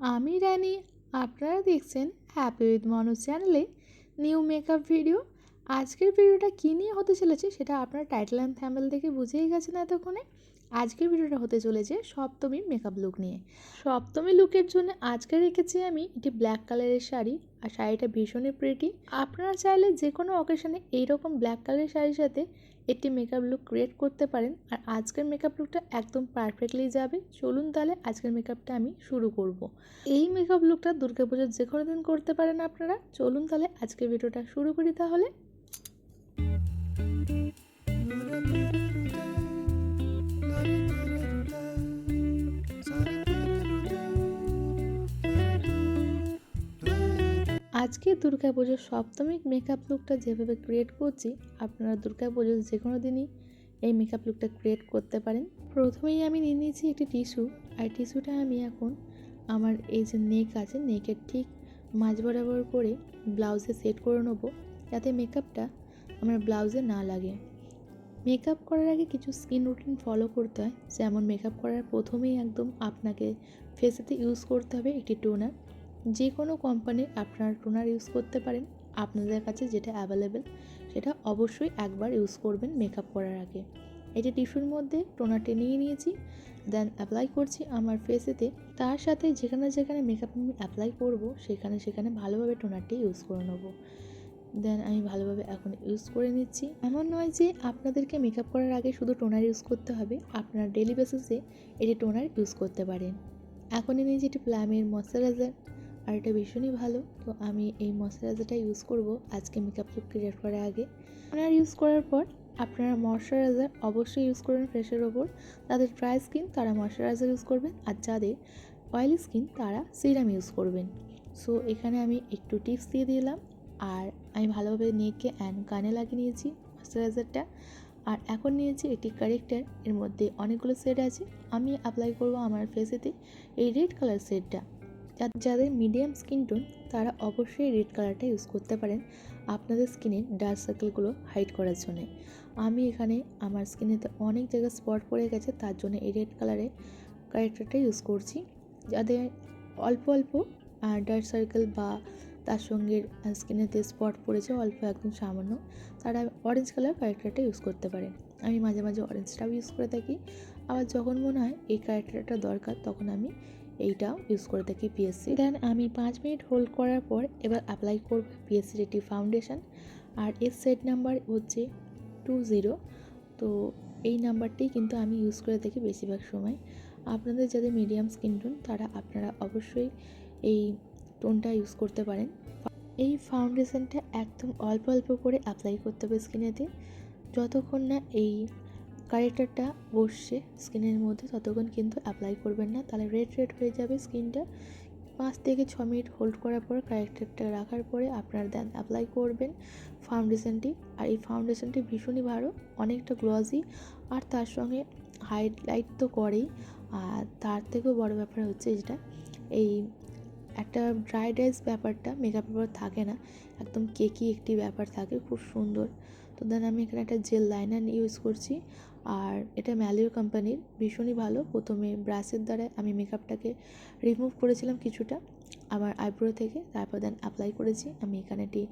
আমি রানী, আপনারা দেখছেন হ্যাপি উইথ মনোজ চ্যানেলে নিউ মেকআপ ভিডিও আজকের ভিডিওটা কী নিয়ে হতে চলেছে সেটা আপনার টাইটেল অ্যান্ড থ্যাম্বেল দেখে বুঝেই গেছেন এতক্ষণে। আজকের ভিডিওটা হতে চলেছে সপ্তমী মেকআপ লুক নিয়ে। সপ্তমী লুকের জন্য আজকে রেখেছি আমি একটি ব্ল্যাক কালারের শাড়ি, আর শাড়িটা ভীষণই প্রিটি আপনারা চাইলে যে কোনো অকেশনে এইরকম ব্ল্যাক কালারের শাড়ির সাথে একটি মেকআপ লুক ক্রিয়েট করতে পারেন। আর আজকের মেকআপ লুকটা একদম পারফেক্টলি যাবে। চলুন তাহলে আজকের মেকআপটা আমি শুরু করব। এই মেকআপ লুকটা দুর্গাপুজোর যে কোনো দিন করতে পারেন আপনারা। চলুন তাহলে আজকের ভিডিওটা শুরু করি তাহলে। আজকে দুর্গাপুজোর সপ্তমী মেকআপ লুকটা যেভাবে ক্রিয়েট করছি, আপনারা দুর্গাপুজোর যে কোনো দিনই এই মেকআপ লুকটা ক্রিয়েট করতে পারেন। প্রথমেই আমি নিয়ে নিয়েছি একটি টিস্যু আর টিস্যুটা আমি এখন আমার এই যে নেক আছে নেকের ঠিক মাঝ বরাবর করে ব্লাউজে সেট করে নেব, যাতে মেকআপটা আমার ব্লাউজে না লাগে। মেকআপ করার আগে কিছু স্কিন রুটিন ফলো করতে হয়। যেমন মেকআপ করার প্রথমেই একদম আপনাকে ফেসেতে ইউজ করতে হবে একটি টোনার যে কোনো কোম্পানির আপনারা টোনার ইউজ করতে পারেন। আপনাদের কাছে যেটা অ্যাভেলেবেল সেটা অবশ্যই একবার ইউজ করবেন মেকআপ করার আগে। এই যে টিস্যুর মধ্যে টোনারটি নিয়ে নিয়েছি দেন অ্যাপ্লাই করছি আমার ফেসেতে তার সাথে যেখানে যেখানে মেকআপ আমি অ্যাপ্লাই করব, সেখানে সেখানে ভালোভাবে টোনারটি ইউজ করে নেব। দেন আমি ভালোভাবে এখন ইউজ করে নিচ্ছি। এমন নয় যে আপনাদেরকে মেকআপ করার আগে শুধু টোনার ইউজ করতে হবে, আপনার ডেলি বেসিসে এটি টোনার ইউজ করতে পারেন। এখন নিয়েছি এটি প্ল্যামের ময়শ্চারাইজার আর এটা ভীষণই ভালো। তো আমি এই ময়শ্চারাইজারটা ইউজ করব আজকে মেকআপ লুক ক্রিয়েট করার আগে। টোনার ইউজ করার পর আপনারা ময়শ্চারাইজার অবশ্যই ইউজ করবেন ফ্রেশের ওপর। যাদের ড্রাই স্কিন তারা ময়শ্চারাইজার ইউজ করবেন আর যাদের অয়েলি স্কিন তারা সিরাম ইউজ করবেন। সো এখানে আমি একটু টিপস দিয়ে দিলাম। আর আমি ভালোভাবে নেকে অ্যান্ড কানে লাগিয়ে নিয়েছি ময়শ্চারাইজারটা। আর এখন নিয়েছি একটি কারেক্টার এর মধ্যে অনেকগুলো সেট আছে। আমি অ্যাপ্লাই করব আমার ফেসেতে এই রেড কালার সেটটা যাদের মিডিয়াম স্কিন টোন তারা অবশ্যই রেড কালারটা ইউজ করতে পারেন আপনাদের স্কিনের ডার্ক সার্কেলগুলো হাইড করার জন্য। আমি এখানে আমার স্কিনেতে অনেক জায়গায় স্পট পড়ে গেছে, তার জন্য এই রেড কালারের কারেক্টারটা ইউজ করছি। যাদের অল্প অল্প ডার্ক সার্কেল বা তার সঙ্গে স্কিনেতে স্পট পড়েছে, অল্প একদম সামান্য, তারা অরেঞ্জ কালার ক্যারেক্টারটা ইউজ করতে পারেন। আমি মাঝে মাঝে অরেঞ্জটাও ইউজ করে থাকি। আবার যখন মনে হয় এই ক্যারেক্টারটা দরকার, তখন আমি এইটাও ইউজ করে থাকি পিএসসি দেন আমি পাঁচ মিনিট হোল্ড করার পর এবার অ্যাপ্লাই করব পিএসসির একটি ফাউন্ডেশন আর এর সেট নাম্বার হচ্ছে টু জিরো তো এই নাম্বারটি কিন্তু আমি ইউজ করে থাকি বেশিরভাগ সময়। আপনাদের যাদের মিডিয়াম স্কিন টোন তারা আপনারা অবশ্যই এই টোনটা ইউজ করতে পারেন। এই ফাউন্ডেশনটা একদম অল্প অল্প করে অ্যাপ্লাই করতে হবে স্কিনেতে যতক্ষণ না এই কারেক্টারটা বসছে স্কিনের মধ্যে, ততক্ষণ কিন্তু অ্যাপ্লাই করবেন না। তাহলে রেড রেড হয়ে যাবে স্কিনটা পাঁচ থেকে ছ মিনিট হোল্ড করার পর কারেক্টারটা রাখার পরে আপনারা দেন অ্যাপ্লাই করবেন ফাউন্ডেশনটি আর এই ফাউন্ডেশনটি ভীষণই ভালো, অনেকটা গ্লসি আর তার সঙ্গে হাইলাইট তো করেই। আর তার থেকেও বড় ব্যাপার হচ্ছে যেটা, এই একটা ড্রাই ড্রাইস ব্যাপারটা মেকআপের পর থাকে না, একদম কেকি একটি ব্যাপার থাকে, খুব সুন্দর। তো দেন আমি এখানে একটা জেল লাইনার ইউজ করছি। আর এটা ম্যালিও কোম্পানির, ভীষণই ভালো। প্রথমে ব্রাশের দ্বারা আমি মেকআপটাকে রিমুভ করেছিলাম কিছুটা আমার আইব্রো থেকে, তারপর দেন অ্যাপ্লাই করেছি। আমি এখানে একটি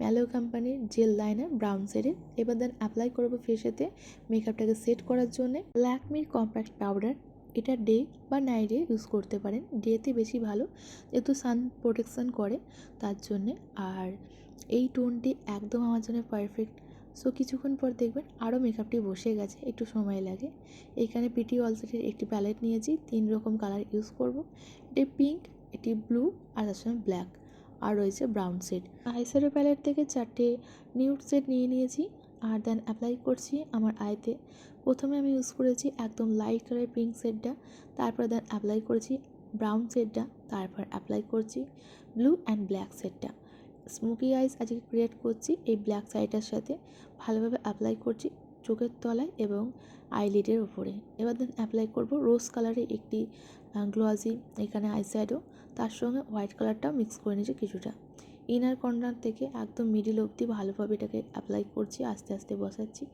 ম্যালিও কোম্পানির জেল লাইনার ব্রাউন শেডের এবার দেন অ্যাপ্লাই করব ফেসেতে মেকআপটাকে সেট করার জন্যে। ল্যাকমির কম্প্যাক্ট পাউডার এটা ডে বা নাইটে ইউজ করতে পারেন। ডেতে বেশি ভালো, যেহেতু সান প্রোটেকশান করে, তার জন্যে। আর এই টোনটি একদম আমার জন্য পারফেক্ট সো কিছুক্ষণ পর দেখবেন আরও মেকআপটি বসে গেছে, একটু সময় লাগে। এখানে পিটি অলসেটের একটি প্যালেট নিয়েছি, তিন রকম কালার ইউজ করব। এটি পিঙ্ক এটি ব্লু আর তার সঙ্গে ব্ল্যাক আর রয়েছে ব্রাউন সেট আইশ্যাডো প্যালেট থেকে চারটে নিউড সেট নিয়ে নিয়েছি, আর দেন অ্যাপ্লাই করছি আমার আইতে প্রথমে আমি ইউজ করেছি একদম লাইট কালার পিঙ্ক শেডটা তারপর দেন অ্যাপ্লাই করেছি ব্রাউন শেডটা তারপর অ্যাপ্লাই করছি ব্লু অ্যান্ড ব্ল্যাক শেডটা স্মোকি আইস আজকে ক্রিয়েট করছি, এই ব্ল্যাক সাইডের সাথে। ভালোভাবে অ্যাপ্লাই করছি চোখের তলায় এবং আইলিডের ওপরে এবার দেন অ্যাপ্লাই করব রোজ কালারে একটি গ্লসি এখানে আইস্যাডো তার সঙ্গে হোয়াইট কালারটাও মিক্স করে নিয়েছি কিছুটা। ইনার কর্নার থেকে একদম মিডিল অবধি ভালোভাবে এটাকে অ্যাপ্লাই করছি, আস্তে আস্তে বসাচ্ছি।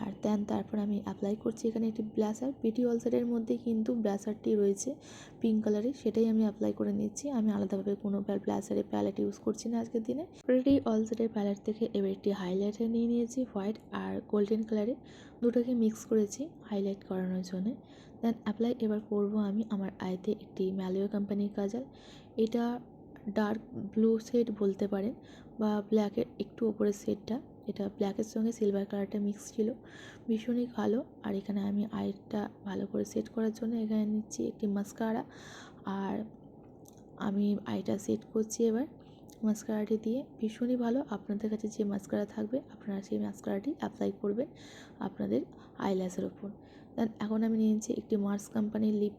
আর দেন তারপর আমি অ্যাপ্লাই করছি এখানে একটি ব্লাসার পিটি অলসারের মধ্যে কিন্তু ব্লাসারটি রয়েছে পিঙ্ক কালারের সেটাই আমি অ্যাপ্লাই করে নিচ্ছি। আমি আলাদাভাবে কোনো ব্লাসারের প্যালেট ইউজ করছি না আজকের দিনে। অলরেডি অলসারের প্যালেট থেকে এবার একটি হাইলাইটার নিয়ে নিয়েছি হোয়াইট আর গোল্ডেন কালারের দুটোকে মিক্স করেছি হাইলাইট করানোর জন্য। দেন অ্যাপ্লাই এবার করব আমি আমার আয়তে একটি ম্যালিও কোম্পানির কাজল। এটা ডার্ক ব্লু শেড বলতে পারেন বা ব্ল্যাকের একটু ওপরের শেডটা এটা ব্ল্যাকের সঙ্গে সিলভার কালারটা মিক্স ছিল। ভীষণই ভালো। আর এখানে আমি আইটা ভালো করে সেট করার জন্য এখানে নিচ্ছি একটি মাস্কারা আর আমি আইটা সেট করছি এবার মাস্কারাটি দিয়ে। ভীষণই ভালো। আপনাদের কাছে যে মাস্কারা থাকবে, আপনারা সেই মাস্কারাটি অ্যাপ্লাই করবেন আপনাদের আইল্যাসের ওপর দেন এখন আমি নিয়েছি একটি মার্স কোম্পানির লিপ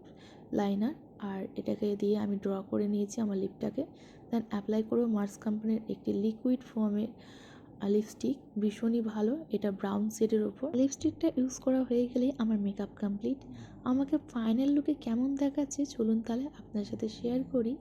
লাইনার আর এটাকে দিয়ে আমি ড্র করে নিয়েছি আমার লিপটাকে দেন অ্যাপ্লাই করব মার্স কোম্পানির একটি লিকুইড ফর্মের লিপস্টিক ভীষণই ভালো, এটা ব্রাউন শেডের ওপর লিপস্টিকটা ইউজ করা হয়ে গেলেই আমার মেকআপ কমপ্লিট আমাকে ফাইনাল লুকে কেমন দেখাচ্ছে চলুন তাহলে আপনার সাথে শেয়ার করি।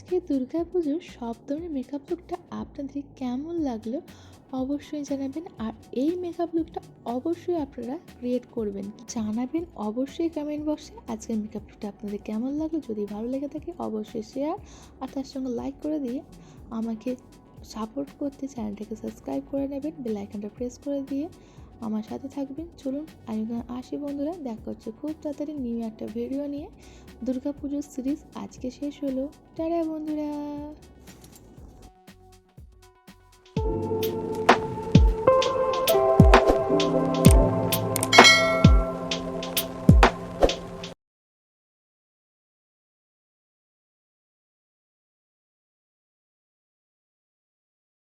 আজকে দুর্গা পুজোর ধরনের মেকআপ লুকটা আপনাদের কেমন লাগল অবশ্যই জানাবেন। আর এই মেকআপ লুকটা অবশ্যই আপনারা ক্রিয়েট করবেন। জানাবেন অবশ্যই কমেন্ট বক্সে আজকের মেকআপ লুকটা আপনাদের কেমন লাগল। যদি ভালো লেগে থাকে অবশ্যই শেয়ার আর তার সঙ্গে লাইক করে দিয়ে আমাকে সাপোর্ট করতে চ্যানেলটাকে সাবস্ক্রাইব করে নেবেন। বেল আইকনটা প্রেস করে দিয়ে আমার সাথে থাকবেন। চলুন, আমি আসি বন্ধুরা। দেখা হচ্ছে খুব তাড়াতাড়ি নিউ একটা ভিডিও নিয়ে। দুর্গা পুজোর সিরিজ আজকে শেষ হলো। টাটা বন্ধুরা।